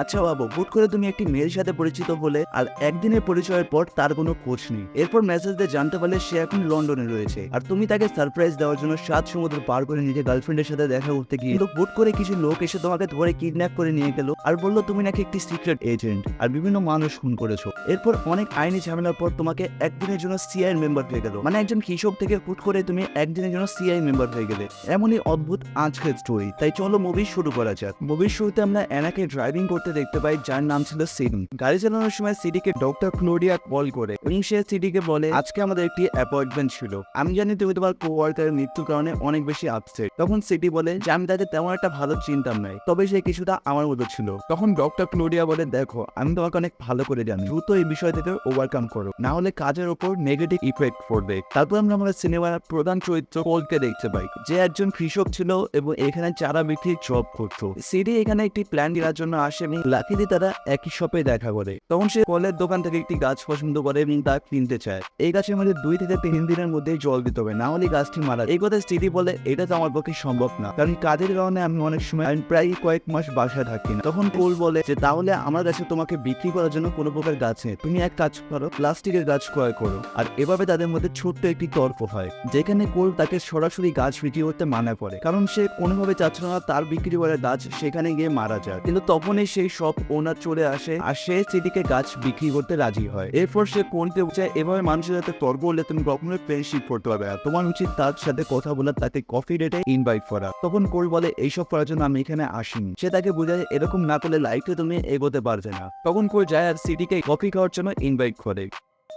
আচ্ছা বাবু, হুট করে তুমি একটি মেয়ের সাথে পরিচিত হলে আর একদিনের পরিচয়ের পর তার কোনো খোঁজ নেই। এরপর মেসেজ দিয়ে জানতে পারলে সে এখন লন্ডনে রয়েছে। আর তুমি তাকে সারপ্রাইজ দেওয়ার জন্য সাত সমুদ্র পার করে নিজের গার্লফ্রেন্ডের সাথে দেখা করতে গিয়ে তো হুট করে কিছু লোক এসে তোমাকে ধরে কিডন্যাপ করে নিয়ে গেল আর বলল, তুমি নাকি একটি সিক্রেট এজেন্ট আর বিভিন্ন মানুষ খুন করেছ। এরপর অনেক আইনি ঝামেলার পর তোমাকে একদিনের জন্য সিআই মেম্বার হয়ে গেল। মানে একজন কৃষক থেকে হুট করে তুমি একদিনের জন্য সিআই মেম্বার হয়ে গেলে। এমনই অদ্ভুত আজকের স্টোরি তাই চলো মুভি শুরু করা যাক। মুভির শুরুতে আমরা অ্যানাকে ড্রাইভিং করতে দেখতে পাই, যার নাম ছিল সিডি গাড়ি চালানোর সময় সিডিকে ডক্টর ক্লোডিয়া কল করে এবং সে সিডিকে বলে, আজকে আমাদের একটি অ্যাপয়েন্টমেন্ট ছিল। আমি জানি তুমি তোমার কো ওয়ার্কারের মৃত্যুর কারণে অনেক বেশি আপসেট তখন সিটি বলে, যে আমি তাদের তেমন একটা ভালো চিন্তাম নাই, তবে সে কিছুটা আমার মতো ছিল। তখন ডক্টর ক্লোডিয়া বলে, দেখো, আমি তোমাকে অনেক ভালো করে জানি। দ্রুত এই বিষয় থেকে ওভারকাম করো। না হলে কাজের ওপর নেগেটিভ ইফেক্ট পড়বে। তারপর আমরা আমাদের সিনেমার প্রধান চরিত্র কোলকে দেখতে পাই, যে একজন কৃষক ছিল এবং এখানে চারা বিক্রির জব করতো। সিডি এখানে একটি প্ল্যান দেওয়ার জন্য আসে এবং লাকিলি তারা একই শপে দেখা করে। তখন সে কলের দোকান থেকে একটি গাছ পছন্দ করে এবং তা কিনতে চায়। এই গাছের মধ্যে দুই থেকে তিন দিনের মধ্যে জল দিতে হবে, না হলে গাছটি মারা এই কথা সিডি বলে, এটা তো আমার পক্ষে সম্ভব না। কারণ কাজের কারণে আমি অনেক সময় আমি প্রায় কয়েক মাস বাসায় থাকি না। তখন কোল বলে যে, তাহলে আমার কাছে তোমাকে বিক্রি করার জন্য কোনো প্রকার গাছ নেই। তুমি এক কাজ করো, প্লাস্টিকের গাছ ক্রয় করো। আর এভাবে তাদের মধ্যে ছোট্ট একটি তর্ক হয়, যেখানে কোল তাকে সরাসরি গাছ বিক্রি করতে মানা করে। কারণ সে কোনোভাবে চাচ্ছিল না তার বিক্রি করা গাছ সেখানে গিয়ে মারা যায়। কিন্তু তখনই সেই সব ওনার চলে আসে আর সে সেটিকে গাছ বিক্রি করতে রাজি হয়। এরপর সে কোনতে চায় এভাবে মানুষের সাথে তর্ক হলে তুমি কখনোই ফ্রেন্ডশিপ করতে পারবে না। তোমার উচিত তার সাথে কথা বলে তাকে কফি ডেটে ইনভাইট করা। তখন কোল বলে, এইসব করার জন্য আমি এখানে আসিনি। সে তাকে বোঝায়, এরকম না করলে লাইফে তুমি এগোতে পারবে না। তখন কোল যায় আর সিটিকে কফি খাওয়ার জন্য ইনভাইট করে।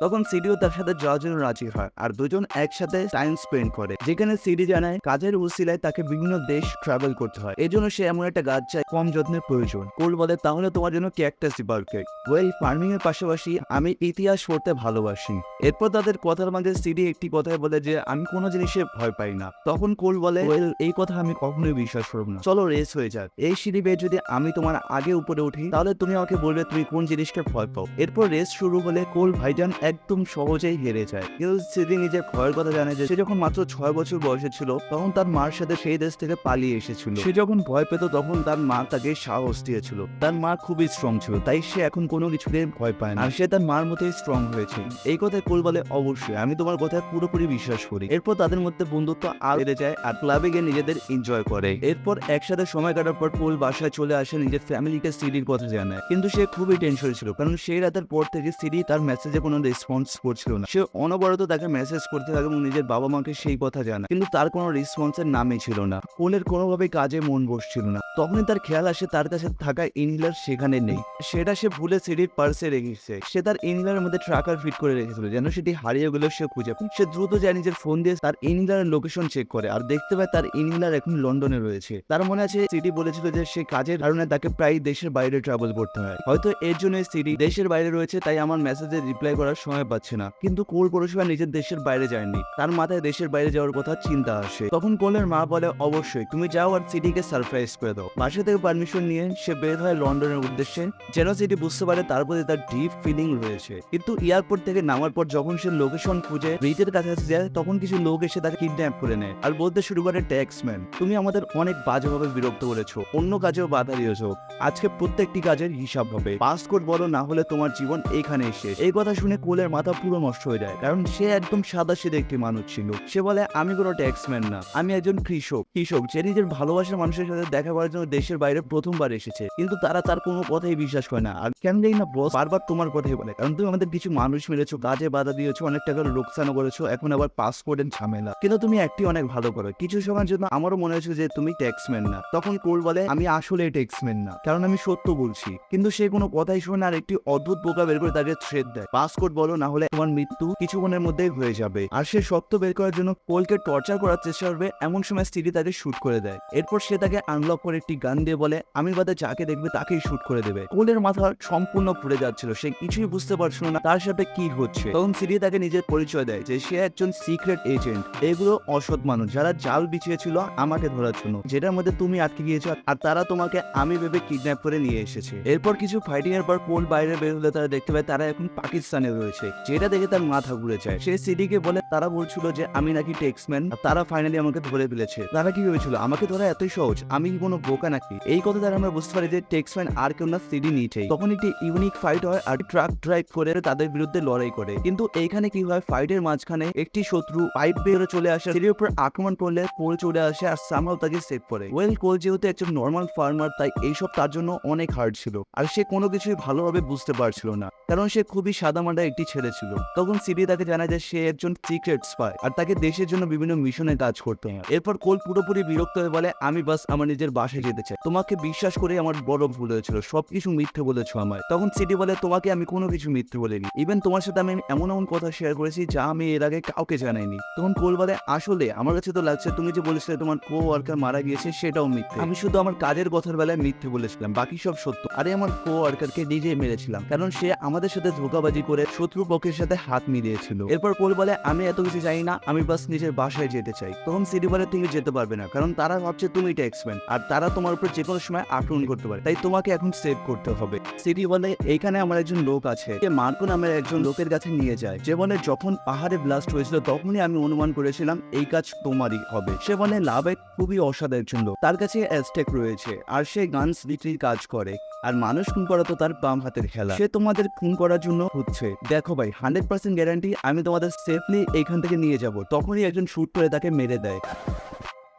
তখন সিডিও তার সাথে যাওয়ার জন্য রাজি হয় আর দুজন একসাথে টাইম স্পেন্ড করে। যেখানে সিডি জানায়, কাজের উসিলায় তাকে বিভিন্ন দেশ ট্রাভেল করতে হয়। এই জন্য সে এমন একটা গাছ চায়, কম যত্নের প্রয়োজন। কোল বলে, তাহলে তোমার জন্য ক্যাকটাস পারফেক্ট ওয়েল ফার্মিং এর পাশাপাশি আমি ইতিহাস পড়তে ভালোবাসি। এরপর তাদের কথার মাঝে সিডি একটি কথায় বলে যে, আমি কোনো জিনিসে ভয় পাই না। তখন কোল বলে ওয়েল এই কথা আমি কখনোই বিশ্বাস করব না। চলো রেস হয়ে যাক। এই সিঁড়ি বেয়ে যদি আমি তোমার আগে উপরে উঠি, তাহলে তুমি আমাকে বলবে তুমি কোন জিনিসকে ভয় পাও। এরপর রেস শুরু হলে কোল ভাইজান একদম সহজেই হেরে যায়। কিন্তু সিডি নিজের ভয়ের কথা জানে যে, সে যখন মাত্র ছয় বছর বয়সে ছিল, তখন তার মার সাথে সেই দেশ থেকে পালিয়ে এসেছিল। সে যখন ভয় পেত, তখন তার মা তাকে সাহস দিয়েছিল। তার মা খুবই স্ট্রং ছিল, তাই সে এখন কোনো কিছুতে ভয় পায় না। আর সে তার মার মতোই স্ট্রং হয়েছে। এই কথায় কোল বলে, অবশ্যই, আমি তোমার কথায় পুরোপুরি বিশ্বাস করি। এরপর তাদের মধ্যে বন্ধুত্ব আর বেড়ে যায় আর ক্লাবে গিয়ে নিজেদের এনজয় করে। এরপর একসাথে সময় কাটার পর কোল বাসায় চলে আসে, নিজের ফ্যামিলিকে সিডির কথা জানায়। কিন্তু সে খুবই টেনশন ছিল, কারণ সেই রাতের পর থেকে সিডি তার মেসেজে কোনো রেসপন্স করছিল না। সে অনবরত তাকে মেসেজ করতে থাকে এবং নিজের বাবা মাকে সেই কথা জানায়। কিন্তু তার কোনো রেসপন্সের নামই ছিল না। কোলের কোনোভাবে কাজে মন বসছিল না। তখনই তার খেয়াল আসে, তার কাছে থাকা ইনহেলার সেখানে নেই। সেটা সে ভুলে সিডির পার্সে রেখেছে। সে তার ইনহেলারের মধ্যে ট্রাকার ফিট করে রেখেছিল, যেন সেটি হারিয়ে গেলে সে খুঁজে। সে দ্রুত যায় নিজের ফোন দিয়ে তার ইনহেলারের লোকেশন চেক করে আর দেখতে পায় তার ইনহেলার এখন লন্ডনে রয়েছে। তার মনে আছে সিটি বলেছিল যে সে কাজের কারণে তাকে প্রায় দেশের বাইরে ট্রাভেল করতে হয়। হয়তো এর জন্য সিটি দেশের বাইরে রয়েছে, তাই আমার মেসেজে রিপ্লাই করার সময় পাচ্ছে না। কিন্তু কোল পৌরসভা নিজের দেশের বাইরে যায়নি। তার মাথায় দেশের বাইরে যাওয়ার কথা চিন্তা আসে। তখন কোলের মা বলে, অবশ্যই, তুমি যাও আর সিটিকে সারপ্রাইজ করে দাও। বাসা থেকে পারমিশন নিয়ে সে বের হয় লন্ডনের উদ্দেশ্যে। যেন সিটি বুঝতে পারে তার প্রতি তার ডিপ ফিলিং রয়েছে। কিন্তু এয়ারপোর্ট থেকে নামার পর যখন সে লোকেশন খুঁজে ব্রিজের কাছাকাছি যায়, তখন কিছু লোক এসে তাকে কিডন্যাপ করে নেয় আর বলতে শুরু করে, ট্যাক্সম্যান, তুমি আমাদের অনেক বাজেভাবে বিরক্ত করেছ। অন্য কাজেও বাধা দিয়েছ। আজকে প্রত্যেকটি কাজের হিসাব হবে। পাসকোড বলো, না হলে তোমার জীবন এখানে শেষ। এই কথা শুনে কোলের মাথা পুরো নষ্ট হয়ে যায়। কারণ সে একদম সাদা সিধে একটি মানুষ ছিল। সে বলে, আমি কোনো ট্যাক্সম্যান না। আমি একজন কৃষক। কৃষক, যে নিজের ভালোবাসার মানুষের সাথে দেখা করার জন্য দেশের বাইরে প্রথমবার এসেছে। কিন্তু তারা তার কোনো কথাই বিশ্বাস করে না। আর কেন জানি না বস বারবার তোমার কথাই বলে। কারণ তুমি আমাদের কিছু মানুষ মেরেছো, কাজে বাধা দিয়েছ, অনেক টাকার লোকসানও করেছ, এখন আবার পাসপোর্টের ঝামেলা। কিন্তু তুমি একটি অনেক ভালো করো। কিছু সময়ের জন্য আমারও মনে হয়েছে যে, তুমি ট্যাক্সম্যান না। তখন কোল বলে, আমি আসলে ট্যাক্সম্যান না। কারণ আমি সত্য বলছি। কিন্তু সে কোনো কথাই শোনে আর একটি অদ্ভুত বোকা বের করে তাকে থ্রেড দেয়। পাসপোর্ট বলো, না হলে তোমার মৃত্যু কিছুক্ষণের মধ্যেই হয়ে যাবে। আর সে সত্য বের করার জন্য কোলকে টর্চার করার চেষ্টা করবে, এমন সময় স্ত্রী তাকে শুট করে দেয়। এরপর সে তাকে আনলক করে একটি গান দিয়ে বলে, আমি বাদে যাকে দেখবে তাকেই শুট করে দেবে। কোলের মাথা সম্পূর্ণ ঘুরে যাচ্ছিল। সে কিছুই বুঝতে পারছিল না তার সাথে কি হচ্ছে। তখন সিরি তাকে নিজের পরিচয় দেয় যে সে একজন সিক্রেট এজেন্ট এগুলো অসৎ মানুষ, যারা জাল বিছিয়েছিল আমাকে ধরার জন্য, যেটার মধ্যে তুমি আটকে গিয়েছো আর তারা তোমাকে আমি ভেবে কিডন্যাপ করে নিয়ে এসেছে। এরপর কিছু ফাইটিং এর পর কোল বাইরে বের হলে তারা দেখতে পায় তারা এখন পাকিস্তানে রয়েছে রয়েছে যেটা দেখে তার মাথা ঘুরে যায়। সে সিডিকে বলে, তারা বলছিল যে, আমি নাকি টেক্সম্যান। তারা ফাইনালি আমাকে ধরে ফেলেছে। তারা কি ভেবেছিল, আমাকে ধরা এতই সহজ? আমি কি কোনো বোকা নাকি? এই কথা দ্বারা আমরা বুঝতে পারি যে, টেক্সম্যান আর কেউ না, সিডি নিচেই। তখন একটি ইউনিক ফাইট হয় আর ট্রাক ড্রাইভ করে তাদের বিরুদ্ধে লড়াই করে। কিন্তু এইখানে কি হয় ফাইটের মাঝখানে একটি শত্রু পাইপ বেরো চলে আসে, সিডির উপর আক্রমণ করলে কোল চলে আসে আর সামহাও তাকে সেভ করে। ওয়েল কোল যেহেতু একজন নর্মাল ফার্মার তাই এইসব তার জন্য অনেক হার্ড ছিল। আর সে কোনো কিছুই ভালোভাবে বুঝতে পারছিল না। কারণ সে খুবই সাদামাটা একটি ছেলে ছিল তখন সিডি তাকে জানায় যে সে একজন সিক্রেট স্পাই আর তাকে দেশের জন্য বিভিন্ন মিশনে কাজ করতে হয়। এরপর কোল পুরোপুরি বিরক্ত হয়ে বলে, আমি বাস আমার নিজের বাসায় যেতে চাই। তোমাকে বিশ্বাস করে আমার বড় ভুল হয়েছিল। সবকিছু মিথ্যে বলেছ আমায়। তখন সিডি বলে, তোমাকে আমি কোনো কিছু মিথ্যে বলিনি। ইভেন তোমার সাথে আমি এমন এমন কথা শেয়ার করেছি যা আমি এর আগে কাউকে জানাইনি। তখন কোল বলে, আসলে আমার কাছে তো লাগছে তুমি যে বলেছিলে তোমার কো ওয়ার্কার মারা গিয়েছে, সেটাও মিথ্যে। আমি শুধু আমার কাজের কথার বেলায় মিথ্যে বলেছিলাম, বাকি সব সত্য। আরে, আমার কো ওয়ার্কারকে নিজেই মেরেছিলাম, কারণ সে আমাদের সাথে ধোকাবাজি করে শত্রু পক্ষের সাথে হাত মিলিয়েছিল। এরপর কোল বলে, আমি এত কিছু জানি না, আমি বাস নিজের বাসায় যেতে চাই। তখন সিডি বলে, তুমি যেতে পারবে না, কারণ তারা ভাবছে তুমি ট্যাক্সম্যান আর তারা তোমার উপর যে কোনো সময় আক্রমণ করতে পারে, তাই তোমাকে এখন সেভ করতে হবে। সিডি বলে, এইখানে আমার একজন লোক আছে যে মার্কো নামের একজন লোকের কাছে নিয়ে যায়। যে বলে, যখন পাহাড়ে ব্লাস্ট হয়েছিল, তখনই আমি অনুমান করেছিলাম, এই কাজ তোমারই হবে। সে বলে, লাভে খুবই অসাধ একজন লোক, তার কাছে অ্যাজটেক রয়েছে, আর সে গানস বিক্রির কাজ করে। আর মানুষ খুন করা তো তার বাম হাতের খেলা। সে তোমাদের খুন করার জন্য হচ্ছে। দেখো ভাই হান্ড্রেড পার্সেন্ট গ্যারান্টি আমি তোমাদের সেফলি এখান থেকে নিয়ে যাব। তখনই একজন শুট করে তাকে মেরে দেয়।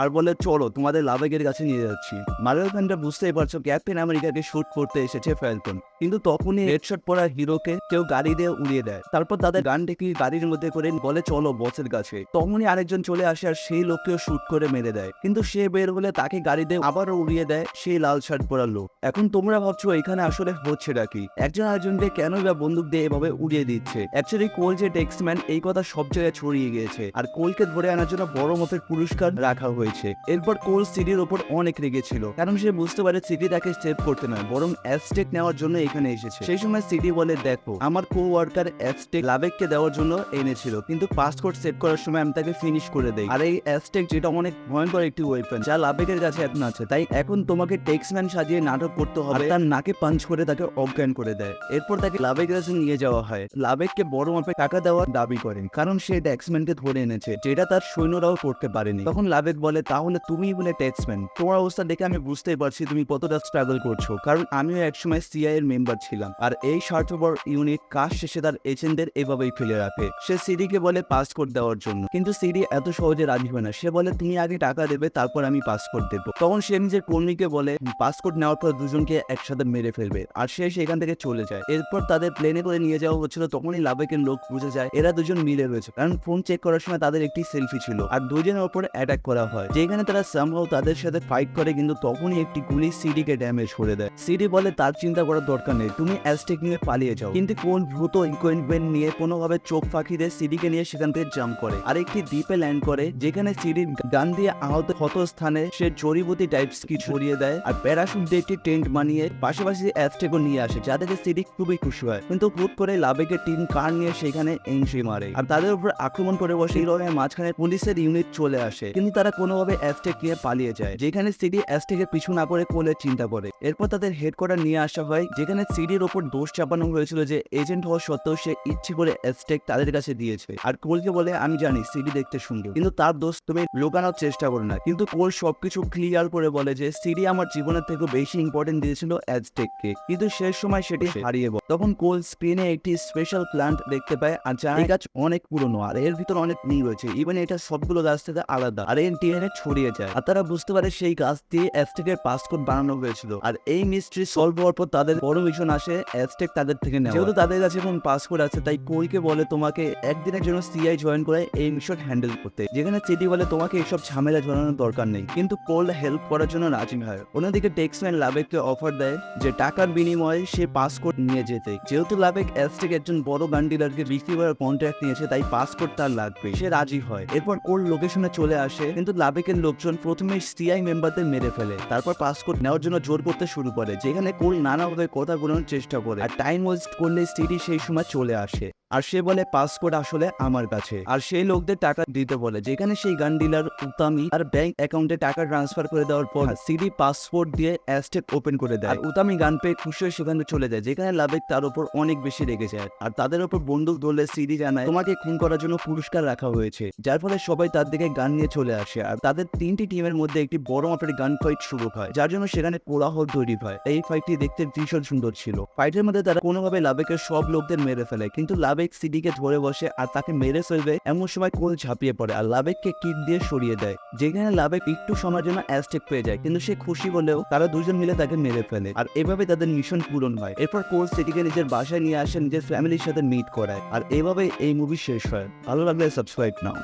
আর বলে, চলো, তোমাদের লাভেগের কাছে নিয়ে যাচ্ছি। মার্বেল বুঝতেই পারছ, ক্যাপ্টেন আমেরিকাকে শুট করতে এসেছে ফ্যালকন। কিন্তু তখনই হেডশট পরা হিরোকে কেউ গাড়ি দিয়ে উড়িয়ে দেয়। তারপর তাদের গান ডেকে গাড়ির মধ্যে করে বলে, চলো, বসের কাছে। তখনই আরেকজন চলে আসে আর সেই লোককেও শুট করে মেরে দেয়। কিন্তু সে বের হলে তাকে গাড়ি দিয়ে আবারও উড়িয়ে দেয় সেই লাল শার্ট পরা লোক। এখন তোমরা ভাবছ, এখানে আসলে হচ্ছেটা কি? একজন আরেকজনকে কেন বা বন্দুক দিয়ে এভাবে উড়িয়ে দিচ্ছে? অ্যাকচুয়ালি কোল যে টেক্সম্যান এই কথা সব জায়গায় ছড়িয়ে গিয়েছে। আর কোলকে ধরে আনার জন্য বড় মতের পুরস্কার রাখা হয়েছে। এরপর কোল সিটির ওপর অনেক রেগেছিল কারণ সে বুঝতে পারে সিটি তাকে সেভ করতে নয়, বরং অ্যাস্টেক নেওয়ার জন্য এখানে এসেছে। সেই সময় সিটি বলে, দেখো, আমার কো ওয়ার্কার অ্যাস্টেক লাবেককে দেওয়ার জন্য এনেছিল, কিন্তু পাসপোর্ট সেভ করার সময় আমি তাকে ফিনিশ করে দেই। আর এই অ্যাস্টেক যেটা অনেক ভয়ঙ্কর একটি ওয়েপন যা লাবেকের কাছে এখন আছে। তাই এখন তোমাকে টেক্সম্যান সাজিয়ে নাটক করতে হবে তার নাকে পাঞ্চ করে তাকে অজ্ঞান করে দেয়। এরপর তাকে লাবেকের কাছে নিয়ে যাওয়া হয়। লাবেককে বড় মাপে টাকা দেওয়ার দাবি করেন কারণ সে ট্যাক্সম্যানকে ধরে এনেছে, যেটা তার সৈন্যরাও করতে পারেনি। তখন লাবেক বলে তাহলে তুমি বলে ট্যাক্সম্যান তোমার অবস্থা দেখে আমি বুঝতেই পারছি তুমি কতটা স্ট্রাগল করছ। কারণ আমিও একসময় সিআই এর মেম্বার ছিলাম। আর এই স্বার্থপর ইউনিট কাজ শেষে তার এজেন্টদের এভাবেই ফেলে রাখে। সে সিডিকে বলে পাস পাসপোর্ট দেওয়ার জন্য। কিন্তু সিডি এত সহজে রাজি হয় না। সে বলে, তুমি আগে টাকা দেবে, তারপর আমি পাস পাসপোর্ট দেব। তখন সে নিজের কর্মীকে বলে পাস পাসপোর্ট নেওয়ার পর দুজনকে একসাথে মেরে ফেলবে। আর সে সেখান থেকে চলে যায়। এরপর তাদের প্লেনে করে নিয়ে যাওয়া হচ্ছিল। তখনই লাভেকের লোক বুঝে যায়, এরা দুজন মিলে রয়েছে। কারণ ফোন চেক করার সময় তাদের একটি সেলফি ছিল। আর দুজনের ওপর অ্যাটাক করা হয়। যেখানে তারা সামহাও তাদের সাথে ফাইট করে, কিন্তু তখনই একটি গুলি সিডিকে ড্যামেজ করে দেয়। সিডি বলে, তার চিন্তা করার দরকার নেই, তুমি অ্যাস্টেক নিয়ে পালিয়ে যাও। কিন্তু কোন দ্রুত ইকুইপমেন্ট নিয়ে কোনোভাবে চোখ ফাঁকি দিয়ে সিডিকে নিয়ে সেখান থেকে জাম্প করে। আর একটি দ্বীপে ল্যান্ড করে, যেখানে সিডির গান দিয়ে আহত ক্ষত স্থানে সে জড়িবুটি টাইপস কি ছড়িয়ে দেয় আর প্যারাশুট দিয়ে একটি টেন্ট বানিয়ে পাশাপাশি অ্যাস্টেকও নিয়ে আসে যা থেকে সিডি খুবই খুশি হয়। কিন্তু হুট করে লাবেকের টিম কার নিয়ে সেখানে এন্ট্রি মারে। আর তাদের উপর আক্রমণ করে বসে, এই মাঝখানে পুলিশের ইউনিট চলে আসে। কিন্তু তারা কোনোভাবে অ্যাস্টেক নিয়ে পালিয়ে যায় যেখানে সিডি অ্যাস্টেকের পিছু না করে কোলের চিন্তা করে। এরপর তাদের হেডকোয়ার্টার নিয়ে আসা হয় যেখানে সিডির ওপর দোষ চাপানো হয়েছিল যে এজেন্ট হওয়া সত্ত্বেও সে ইচ্ছে করে অ্যাস্টেক তাদের কাছে দিয়েছে। আর কোলকে বলে আমি জানি সিডি দেখতে সুন্দর। কিন্তু তার দোষ তুমি লুকানোর চেষ্টা করো না। কিন্তু কোল সবকিছু ক্লিয়ার করে বলে যে সিডি আমার জীবনের থেকে বেশি ইম্পর্টেন্ট দিয়েছিল অ্যাজটেককে কিন্তু শেষ সময় সেটি হারিয়ে বল তখন কোল স্পেনে একটি স্পেশাল প্ল্যান্ট দেখতে পায় আর যা গাছ অনেক পুরনো আর এর ভিতর অনেক মিল রয়েছে। ইভেন এটা সবগুলো গাছ থেকে আলাদা। আর এর ডিএনএ ছড়িয়ে যায়। আর তারা বুঝতে পারে সেই গাছ দিয়ে অ্যাজটেকের পাসকোড বানানো হয়েছিল। আর এই মিস্ট্রি সলভ হওয়ার পর তাদের বড় মিশন আসে অ্যাজটেক তাদের থেকে নেওয়া। যেহেতু তাদের কাছে এখন পাসকোড আছে, তাই কোলকে বলে তোমাকে একদিনের জন্য সিআই জয়েন করে এই মিশন হ্যান্ডেল করতে। যেখানে সিটি বলে তোমাকে এইসব ঝামেলা জড়ানোর দরকার নেই। কিন্তু কোল হেল্প করার জন্য রাজি হয়। অন্যদিকে টেক্সম্যান লাবেককে অফার দেয় যে টাকার বিনিময়ে সে পাসকোড নিয়ে যেতে। যেহেতু লাবেক অ্যাজটেক একজন বড় গান ডিলারকে করার কন্ট্রাক্ট নিয়েছে, তাই পাসকোড তার লাগবে। সে রাজি হয়। এরপর কোল লোকেশনে চলে আসে, কিন্তু লাবেকের লোকজন প্রথমে সিআই মেম্বারদের মেরে ফেলে, তারপর পাসপোর্ট নেওয়ার জন্য জোর করতে শুরু করে, যেখানে কোল নানাভাবে কথা বলানোর চেষ্টা করে। আর টাইম ওয়েস্ট করলে সিটি সেই সময় চলে আসে। আর সে বলে পাসপোর্ট আসলে আমার কাছে। আর সেই লোকদের টাকা দিতে বলে, যেখানে সেই গান ডিলার উতামি আর ব্যাংক অ্যাকাউন্টে টাকা ট্রান্সফার করে দেওয়ার পর সিডি পাসপোর্ট দিয়ে অ্যাস্টেক ওপেন করে দেয়। আর উতামি গান পেয়ে খুশি হয়ে সেখানে চলে যায়, যেখানে লাভেক তার উপর অনেক বেশি রেগে যায়। আর তাদের উপর বন্দুক ধরলে সিডি জানায়, তোমাকে খুন করার জন্য পুরস্কার রাখা হয়েছে। যার ফলে সবাই তার দিকে গান নিয়ে চলে আসে। আর তাদের তিনটি টিমের মধ্যে একটি বড় মাপের গান ফাইট শুরু হয়, যার জন্য সেখানে কোলাহল তৈরি হয়। এই ফাইটটি দেখতে ভীষণ সুন্দর ছিল। ফাইটের মধ্যে তারা কোনোভাবে লাভেকের সব লোকদের মেরে ফেলে, কিন্তু লাভেক সিডিকে ধরে বসে আর তাকে মেরে ফেলবে এমন সময় কোল ঝাঁপিয়ে পড়ে আর লাভেককে কিক দিয়ে সরিয়ে দেয়। যেখানে লাভেক একটু সময়ের জন্য অ্যাস্টেক পেয়ে যায়, কিন্তু সে খুশি বলেও তারা দুজন মিলে তাকে মেরে ফেলে আর এভাবে তাদের মিশন পূরণ হয়। এরপর কোল সিটিকে নিজের বাসায় নিয়ে আসে, নিজের ফ্যামিলির সাথে মিট করায় আর এভাবে এই মুভি শেষ হয়। ভালো লাগলে সাবস্ক্রাইব নাও।